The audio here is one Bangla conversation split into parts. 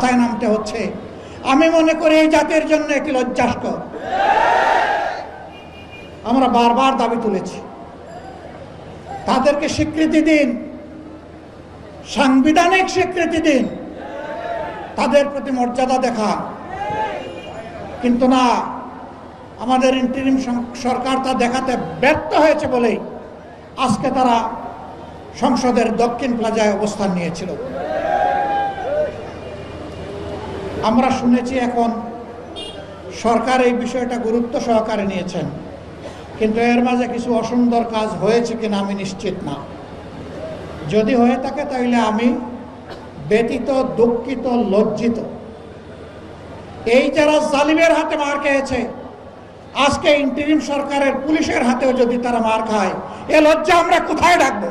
রাস্তায় নামতে হচ্ছে। আমি মনে করি এই জাতির জন্য একটি লজ্জাস্কর। আমরা বারবার দাবি তুলেছি। তাদেরকে স্বীকৃতি দিন। সাংবিধানিক স্বীকৃতি দিন। তাদের প্রতি মর্যাদা দেখা। কিন্তু না, আমাদের ইন্টারিম সরকার তা দেখাতে ব্যর্থ হয়েছে বলেই আজকে তারা সংসদের দক্ষিণ প্লাজায় অবস্থান নিয়েছিল। আমরা শুনেছি এখন সরকার এই বিষয়টা গুরুত্ব সহকারে নিয়েছেন, কিন্তু এর মাঝে কিছু অসুন্দর কাজ হয়েছে কিনা আমি নিশ্চিত না। যদি হয়ে থাকে তাহলে আমি ব্যতীত, দুঃখিত, লজ্জিত। এই যারা জালিমের হাতে মার খেয়েছে, আজকে ইন্টারিম সরকারের পুলিশের হাতেও যদি তারা মার খায়, এ লজ্জা আমরা কোথায় ডাকবো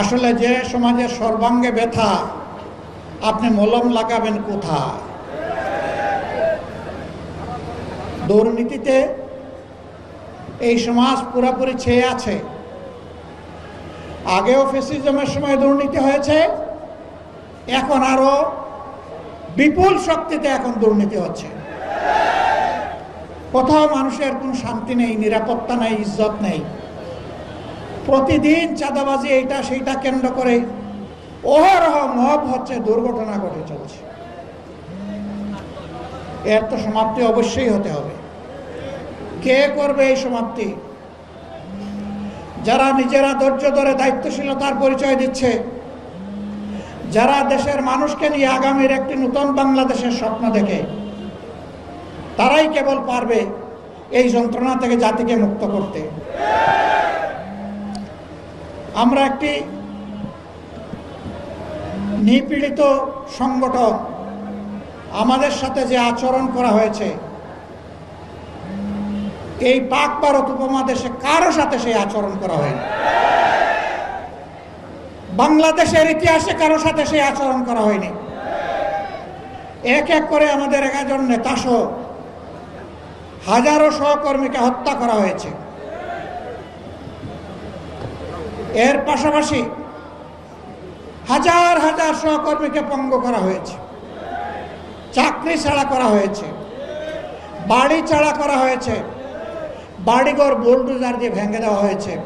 আসলে যে সমাজের সর্বাঙ্গে ব্যথা, আপনি মলম লাগাবেন কোথায়? দুর্নীতিতে এই সমাজ পুরাপুরি ছেয়ে আছে। আগেও ফেসিজমের সময় দুর্নীতি হয়েছে, এখন আরও বিপুল শক্তিতে এখন দুর্নীতি হচ্ছে। কোথাও মানুষের কোনো শান্তি নেই, নিরাপত্তা নেই, ইজ্জত নেই। প্রতিদিন চাঁদাবাজি এইটা সেইটা কেন্দ্র করে অহরহ মব হচ্ছে দুর্ঘটনা ঘটে চলছে। এর তো সমাপ্তি অবশ্যই হতে হবে। কে করবে এই সমাপ্তি? যারা নিজেরা ধৈর্য ধরে দায়িত্বশীলতার পরিচয় দিচ্ছে, যারা দেশের মানুষকে নিয়ে আগামীর একটি নতুন বাংলাদেশের স্বপ্ন দেখে, তারাই কেবল পারবে এই যন্ত্রণা থেকে জাতিকে মুক্ত করতে। আমরা একটি নিপীড়িত সংগঠন আমাদের সাথে যে আচরণ করা হয়েছে, এই পাক ভারত উপমহাদেশে কারও সাথে সেই আচরণ করা হয়নি। বাংলাদেশের ইতিহাসে কারও সাথে সেই আচরণ করা হয়নি। এক এক করে আমাদের একজন নেতাসহ হাজারো সহকর্মীকে হত্যা করা হয়েছে। এর পাশাপাশি হাজার হাজার সহকর্মীকে পঙ্গ করা হয়েছে। চাকরি ছাড়া করা হয়েছে। বাড়ি ছাড়া করা হয়েছে। বাড়িঘর বোলডোজার দিয়ে ভেঙে দেওয়া হয়েছে।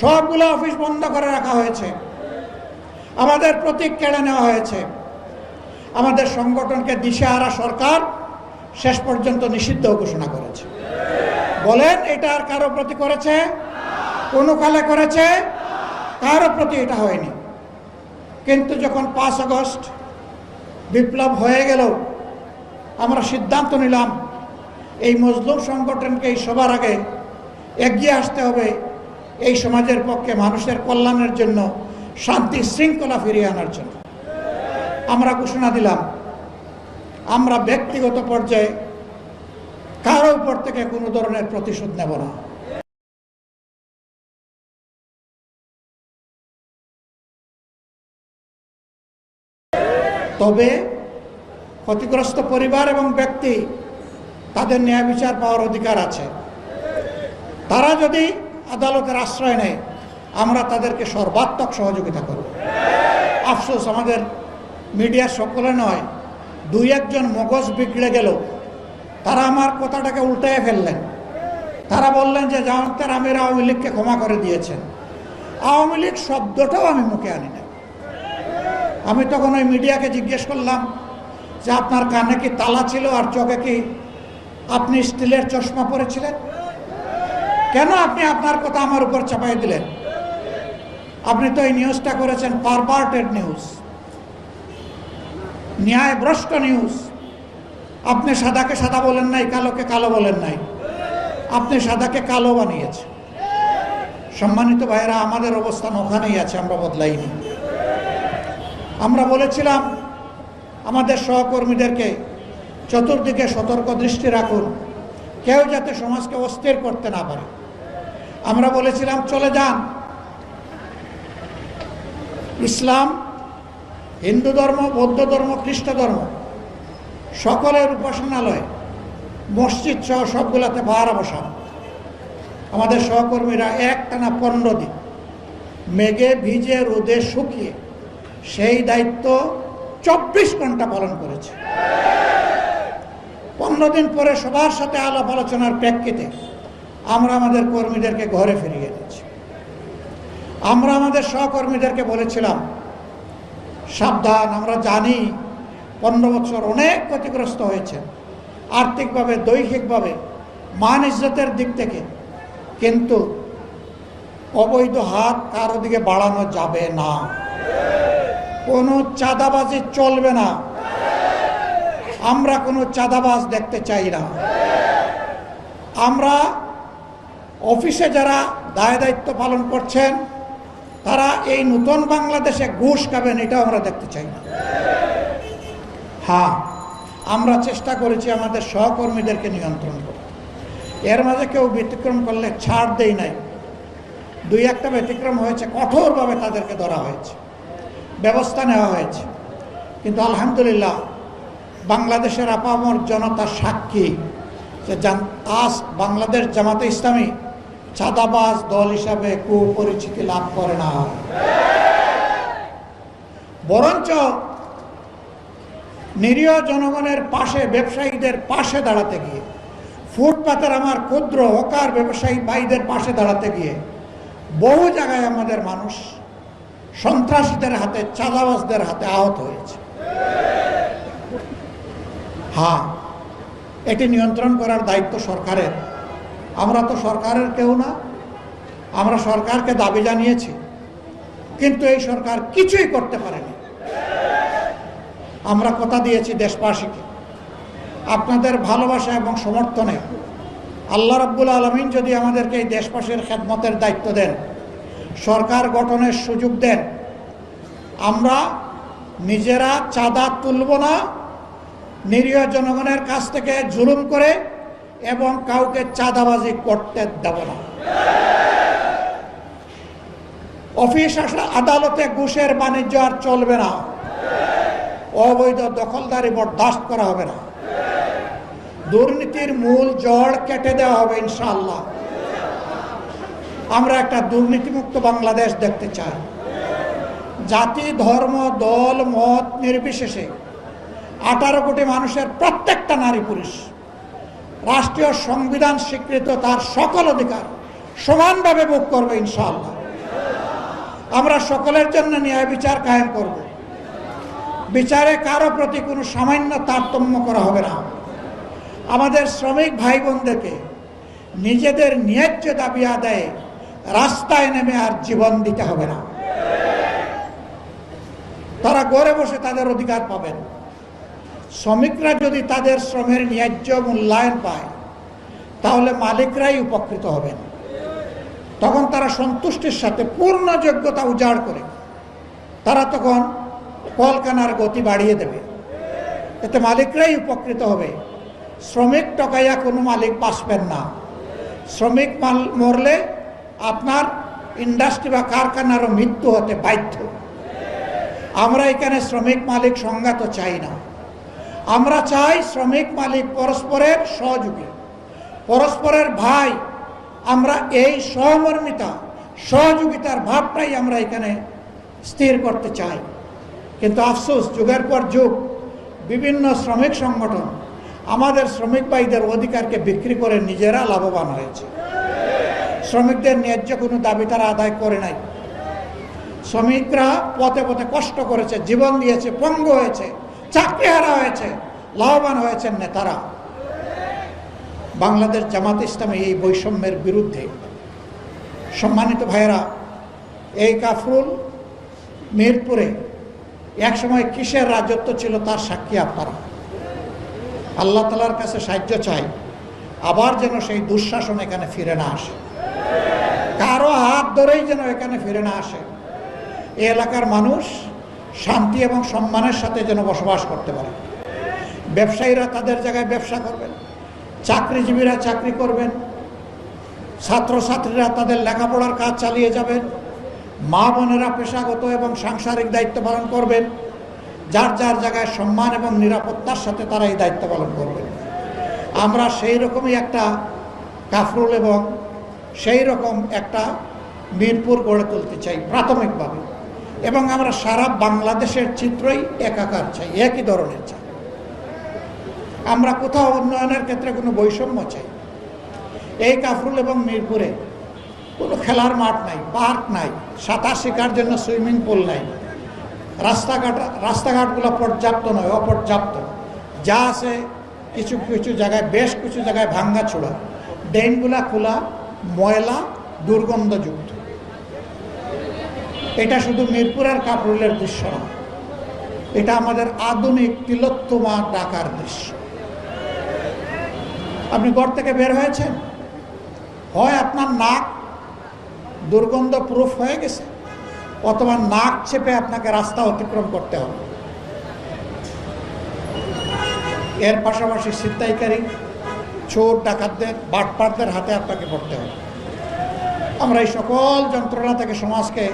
সবগুলো অফিস বন্ধ করে রাখা হয়েছে। আমাদের প্রতীক কেড়ে নেওয়া হয়েছে। আমাদের সংগঠনকে দিশেহারা সরকার শেষ পর্যন্ত নিষিদ্ধ ঘোষণা করেছে। বলেন, এটা আর কারও প্রতি করেছে? কোনো কালে করেছে? কারও প্রতি এটা হয়নি। কিন্তু যখন পাঁচ আগস্ট বিপ্লব হয়ে গেল, আমরা সিদ্ধান্ত নিলাম, এই মজলুম সংগঠনকে এই সবার আগে এগিয়ে আসতে হবে। এই সমাজের পক্ষে মানুষের কল্যাণের জন্য শান্তি শৃঙ্খলা ফিরিয়ে আনার জন্য। আমরা ঘোষণা দিলাম, আমরা ব্যক্তিগত পর্যায়ে কারও উপর থেকে কোনো ধরনের প্রতিশোধ নেব না। তবে ক্ষতিগ্রস্ত পরিবার এবং ব্যক্তি তাদের ন্যায় বিচার পাওয়ার অধিকার আছে। তারা যদি আদালতের আশ্রয় নেয়, আমরা তাদেরকে সর্বাত্মক সহযোগিতা করব। আফসোস, আমাদের মিডিয়া সকলে নয়, দুই একজন মগজ বিগড়ে গেল। তারা আমার কথাটাকে উল্টায় ফেললেন। তারা বললেন যে জামাতের আমির আওয়ামী লীগকে ক্ষমা করে দিয়েছেন। আওয়ামী লীগ শব্দটাও আমি মুখে আনি না আমি তখন ওই মিডিয়াকে জিজ্ঞেস করলাম যে আপনার কানে কি তালা ছিল আর চোখে কি আপনি স্টিলের চশমা পরেছিলেন? কেন আপনি আপনার কথা আমার উপর চাপাই দিলেন? আপনি তো এই নিউজটা করেছেন, পারভার্টেড নিউজ। ন্যায় ভ্রষ্ট নিউজ। আপনি সাদাকে সাদা বলেন নাই, কালোকে কালো বলেন নাই। আপনি সাদাকে কালো বানিয়েছেন। সম্মানিত ভাইয়েরা, আমাদের অবস্থান ওখানেই আছে, আমরা বদলাইনি। আমরা বলেছিলাম, আমাদের সহকর্মীদেরকে চতুর্দিকে সতর্ক দৃষ্টি রাখুন। কেউ যাতে সমাজকে অস্থির করতে না পারে। আমরা বলেছিলাম, চলে যান। ইসলাম, হিন্দু ধর্ম, বৌদ্ধ ধর্ম, খ্রিস্ট ধর্ম, সকলের উপাসনালয়, মসজিদ সহ সবগুলোতে পাহারা বসান। আমাদের সহকর্মীরা এক টানা পনেরো দিন মেঘে ভিজে রোদে শুকিয়ে সেই দায়িত্ব চব্বিশ ঘণ্টা পালন করেছে। পনেরো দিন পরে সবার সাথে আলাপ আলোচনার প্রেক্ষিতে আমরা আমাদের কর্মীদেরকে ঘরে ফিরিয়ে এনেছি আমরা আমাদের সহকর্মীদেরকে বলেছিলাম, সাবধান, আমরা জানি পনেরো বছর অনেক ক্ষতিগ্রস্ত হয়েছে। আর্থিকভাবে, দৈহিকভাবে, মান ইজ্জতের দিক থেকে, কিন্তু অবৈধ হাত কারও দিকে বাড়ানো যাবে না। কোনো চাঁদাবাজি চলবে না। আমরা কোনো চাঁদাবাজ দেখতে চাই না। আমরা অফিসে যারা দায় দায়িত্ব পালন করছেন, তারা এই নতুন বাংলাদেশে ঘুষ খাবেন, এটাও আমরা দেখতে চাই না। হ্যাঁ আমরা চেষ্টা করেছি আমাদের সহকর্মীদেরকে নিয়ন্ত্রণ করতে। এর মাঝে কেউ ব্যতিক্রম করলে ছাড় দেই নাই। দুই একটা ব্যতিক্রম হয়েছে, কঠোরভাবে তাদেরকে ধরা হয়েছে। ব্যবস্থা নেওয়া হয়েছে। কিন্তু আলহামদুলিল্লাহ বাংলাদেশের আপামর জনতার সাক্ষী যে আজ বাংলাদেশ জামাতে ইসলামী চাঁদাবাজ দল হিসাবে কুপরিচিতি লাভ করে না। বরঞ্চ নিরীহ জনগণের পাশে, ব্যবসায়ীদের পাশে দাঁড়াতে গিয়ে, ফুটপাতের আমার ক্ষুদ্র হকার ব্যবসায়ী ভাইদের পাশে দাঁড়াতে গিয়ে বহু জায়গায় আমাদের মানুষ সন্ত্রাসীদের হাতে, চাঁদাবাজদের হাতে আহত হয়েছে। হ্যাঁ এটি নিয়ন্ত্রণ করার দায়িত্ব সরকারের। আমরা তো সরকারের কেউ না, আমরা সরকারকে দাবি জানিয়েছি, কিন্তু এই সরকার কিছুই করতে পারেনি। আমরা কথা দিয়েছি দেশবাসীকে, আপনাদের ভালোবাসা এবং সমর্থনে। আল্লাহ রাব্বুল আলমিন যদি আমাদেরকে এই দেশবাসীর খেদমতের দায়িত্ব দেন সরকার গঠনের সুযোগ দেন। আমরা নিজেরা চাঁদা তুলব না, নিরীহ জনগণের কাছ থেকে জুলুম করে এবং কাউকে চাঁদাবাজি করতে দেব না। অফিস আদালতে ঘুষের বাণিজ্য আর চলবে না। অবৈধ দখলদারি বরদাস্ত করা হবে না। দুর্নীতির মূল জড় কেটে দেওয়া হবে ইনশাআল্লাহ। আমরা একটা দুর্নীতিমুক্ত বাংলাদেশ দেখতে চাই। জাতি, ধর্ম, দল, মত নির্বিশেষে আঠারো কোটি মানুষের প্রত্যেকটা নারী পুরুষ রাষ্ট্রীয় সংবিধান স্বীকৃত তার সকল অধিকার সমানভাবে ভোগ করবে ইনশাআল্লাহ। আমরা সকলের জন্য ন্যায় বিচার কায়েম করব। বিচারে কারও প্রতি কোনো সামান্য তারতম্য করা হবে না। আমাদের শ্রমিক ভাই বোনদেরকে নিজেদের ন্যায্য দাবি আদায়ে রাস্তায় নেমে আর জীবন দিতে হবে না। তারা গড়ে বসে তাদের অধিকার পাবেন। শ্রমিকরা যদি তাদের শ্রমের ন্যায্য মূল্যায়ন পায়, তাহলে মালিকরাই উপকৃত হবেন। তখন তারা সন্তুষ্টির সাথে পূর্ণ যোগ্যতা উজাড় করে, তারা তখন কলকানার গতি বাড়িয়ে দেবে। এতে মালিকরাই উপকৃত হবে। শ্রমিক টকাইয়া কোনো মালিক বাঁচবেন না। শ্রমিক মাল মরলে আপনার ইন্ডাস্ট্রি বা কারখানারও মৃত্যু হতে বাধ্য। আমরা এখানে শ্রমিক মালিক সংঘাত চাই না। আমরা চাই শ্রমিক মালিক পরস্পরের সহযোগী। পরস্পরের ভাই, আমরা এই সহমর্মিতা, সহযোগিতার ভাবটাই আমরা এখানে স্থির করতে চাই। কিন্তু আফসোস, যুগের পর যুগ, বিভিন্ন শ্রমিক সংগঠন আমাদের শ্রমিক ভাইদের অধিকারকে বিক্রি করে নিজেরা লাভবান হয়েছে। শ্রমিকদের ন্যায্য কোনো দাবি তারা আদায় করে নাই। শ্রমিকরা পথে পথে কষ্ট করেছে, জীবন দিয়েছে, পঙ্গু হয়েছে চাকরি হারা হয়েছে, লাভবান হয়েছেন নেতারা। বাংলাদেশ জামাত ইসলামী এই বৈষম্যের বিরুদ্ধে সম্মানিত ভাইয়েরা, এই কাফরুল মিরপুরে একসময় কিসের রাজত্ব ছিল তার সাক্ষী আপনারা। আল্লাহ তালার কাছে সাহায্য চাই, আবার যেন সেই দুঃশাসন এখানে ফিরে না আসে। কার হাত ধরেই যেন এখানে ফিরে না আসে। এই এলাকার মানুষ শান্তি এবং সম্মানের সাথে যেন বসবাস করতে পারে। ব্যবসায়ীরা তাদের জায়গায় ব্যবসা করবেন, চাকরিজীবীরা চাকরি করবেন, ছাত্রছাত্রীরা তাদের লেখাপড়ার কাজ চালিয়ে যাবেন, মা বোনেরা পেশাগত এবং সাংসারিক দায়িত্ব পালন করবেন, যার যার জায়গায় সম্মান এবং নিরাপত্তার সাথে তারা এই দায়িত্ব পালন করবেন। আমরা সেই রকমই একটা কাফরুল এবং সেই রকম একটা মিরপুর গড়ে তুলতে চাই প্রাথমিকভাবে। এবং আমরা সারা বাংলাদেশের চিত্রই একাকার চাই, একই ধরনের চাই। আমরা কোথাও উন্নয়নের ক্ষেত্রে কোনো বৈষম্য চাই। এই কাফরুল এবং মিরপুরে কোনো খেলার মাঠ নাই, পার্ক নাই, সাঁতার শেখার জন্য সুইমিং পুল নাই। রাস্তাঘাট, রাস্তাঘাটগুলো পর্যাপ্ত নয়, অপর্যাপ্ত। যা আছে কিছু কিছু জায়গায়, বেশ কিছু জায়গায় ভাঙ্গা ছোড়া। ড্রেনগুলা খোলা ময়লা দুর্গন্ধযুক্ত। এটা শুধু মিরপুরের কাপড়ের দৃশ্য না, এটা আমাদের আধুনিক তিলোত্তমা ডাকার দৃশ্য। আপনি ঘর থেকে বের হয়েছেন? হয় আপনার নাক দুর্গন্ধ প্রুফ হয়ে গেছে, অথবা নাক চেপে আপনাকে রাস্তা অতিক্রম করতে হবে। এর পাশাপাশি ছিনতাইকারী চোর ডাকাতদের, বাটপাটদের হাতে আপনাকে পড়তে হবে। আমরা এই সকল যন্ত্রণা থেকে সমাজকে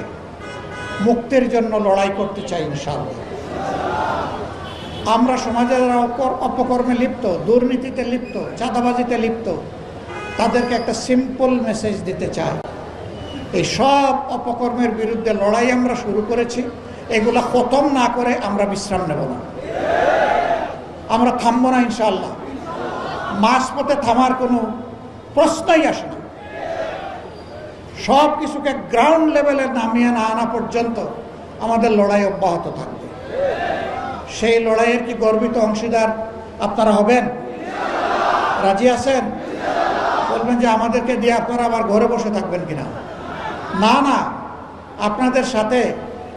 মুক্তির জন্য লড়াই করতে চাই, ইনশাআল্লাহ। আমরা সমাজে যারা অপর- অপকর্মে লিপ্ত, দুর্নীতিতে লিপ্ত, চাঁদাবাজিতে লিপ্ত, তাদেরকে একটা সিম্পল মেসেজ দিতে চাই। এই সব অপকর্মের বিরুদ্ধে লড়াই আমরা শুরু করেছি। এগুলা খতম না করে আমরা বিশ্রাম নেব না। আমরা থামবো না, ইনশাআল্লাহ। মাঝপথে থামার কোনো প্রশ্নই আসে না। সব কিছুকে গ্রাউন্ড লেভেলে নামিয়ে না আনা পর্যন্ত আমাদের লড়াই অব্যাহত থাকবে। সেই লড়াইয়ের কি গর্বিত অংশীদার আপনারা হবেন? রাজি আছেন? বলবেন যে আমাদেরকে দিয়ে আপনারা আবার ঘরে বসে থাকবেন কিনা? না না, আপনাদের সাথে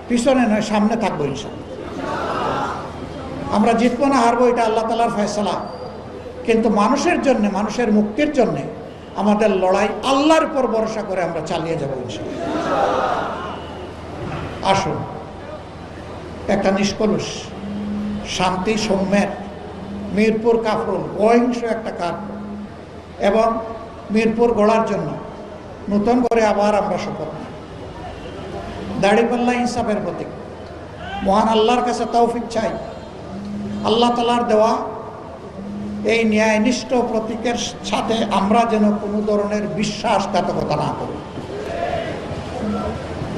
পিছনে নয়, সামনে থাকব ইনশাল্লাহ আমরা জিতবো না, হারবো, এটা আল্লাহ তালার ফয়সলা। কিন্তু মানুষের জন্য, মানুষের মুক্তির জন্যে আমাদের লড়াই আল্লাহর উপর ভরসা করে আমরা চালিয়ে যাব আসুন। একটা নিষ্কলুষ, শান্তি, সৌম্যের, মিরপুর কাফরুল, অহিংস একটা কাজ এবং মিরপুর গড়ার জন্য নতুন করে আবার আমরা শপথ দাড়িপাল্লা ইনসাফের প্রতীক। মহান আল্লাহর কাছে তৌফিক চাই। আল্লাহ তালার দেওয়া এই ন্যায়নিষ্ঠ প্রতীকের সাথে আমরা যেন কোনো ধরনের বিশ্বাসঘাতকতা না করি।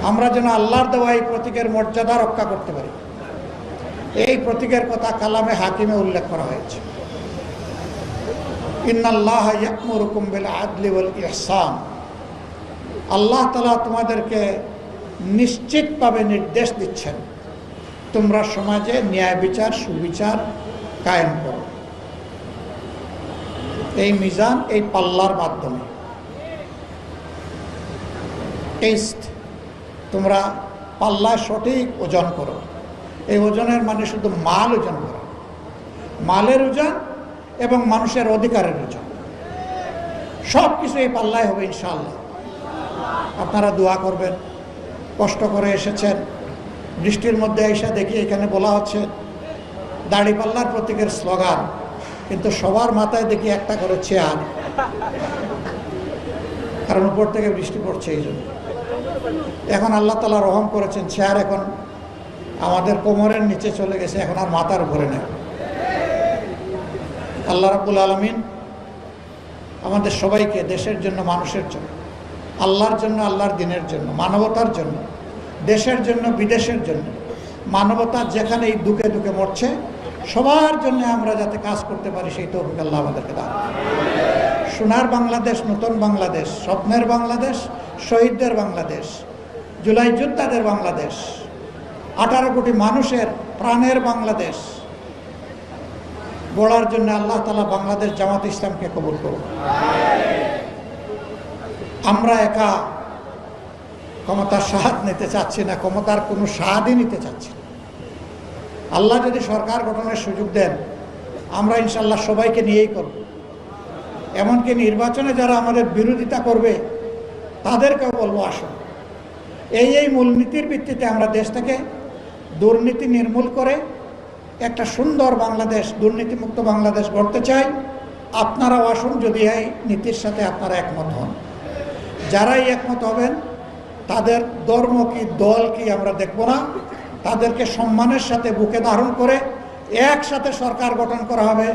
আমরা যেন আল্লাহর দেওয়া এই প্রতীকের মর্যাদা রক্ষা করতে পারি। এই প্রতীকের কথা কালামে হাকিমে উল্লেখ করা হয়েছে। আল্লাহ তালা তোমাদেরকে নিশ্চিতভাবে নির্দেশ দিচ্ছেন, তোমরা সমাজে ন্যায় বিচার, সুবিচার কায়েম করো। এই মিজান এই পাল্লার মাধ্যমে। টেস্ট, তোমরা পাল্লায় সঠিক ওজন করো। এই ওজনের মানে শুধু মাল ওজন করো। মালের ওজন এবং মানুষের অধিকারের ওজন। সব কিছু এই পাল্লায় হবে ইনশাল্লাহ আপনারা দোয়া করবেন। কষ্ট করে এসেছেন। বৃষ্টির মধ্যে এসে দেখি এখানে বলা হচ্ছে দাড়িপাল্লার প্রতীকের স্লোগান কিন্তু সবার মাথায় দেখি একটা করে চেয়ার কারণ উপর থেকে বৃষ্টি পড়ছে এই জন্য। এখন আল্লাহ তালা রহম করেছেন চেয়ার এখন আমাদের কোমরের নিচে চলে গেছে, এখন আর মাথার উপরে নেই। আল্লাহ রাবুল আলমিন আমাদের সবাইকে দেশের জন্য, মানুষের জন্য, আল্লাহর জন্য, আল্লাহর দিনের জন্য, মানবতার জন্য, দেশের জন্য, বিদেশের জন্য, মানবতা যেখানে এই দুঃখে দুঃখে মরছে সবার জন্য আমরা যাতে কাজ করতে পারি, সেই তৌফিক আল্লাহ আমাদেরকে দান সোনার বাংলাদেশ, নতুন বাংলাদেশ, স্বপ্নের বাংলাদেশ, শহীদদের বাংলাদেশ, জুলাই যোদ্ধাদের বাংলাদেশ, আঠারো কোটি মানুষের প্রাণের বাংলাদেশ, গড়ার জন্য আল্লাহ তালা বাংলাদেশ জামাত ইসলামকে কবুল করুন। আমরা একা ক্ষমতার সাহাদ নিতে চাচ্ছি না, ক্ষমতার কোনো স্বাদই নিতে চাচ্ছি না। আল্লাহ যদি সরকার গঠনের সুযোগ দেন, আমরা ইনশাল্লাহ সবাইকে নিয়েই করব। এমনকি নির্বাচনে যারা আমাদের বিরোধিতা করবে, তাদেরকেও বলব আসুন। এই এই মূলনীতির ভিত্তিতে আমরা দেশ থেকে দুর্নীতি নির্মূল করে একটা সুন্দর বাংলাদেশ, দুর্নীতিমুক্ত বাংলাদেশ গড়তে চাই। আপনারাও আসুন, যদি এই নীতির সাথে আপনারা একমত হন। যারাই একমত হবেন, তাদের ধর্ম কি, দল কি, আমরা দেখব না। তাদেরকে সম্মানের সাথে বুকে ধারণ করে একসাথে সরকার গঠন করা হবে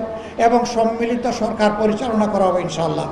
এবং সম্মিলিত সরকার পরিচালনা করা হবে ইনশাল্লাহ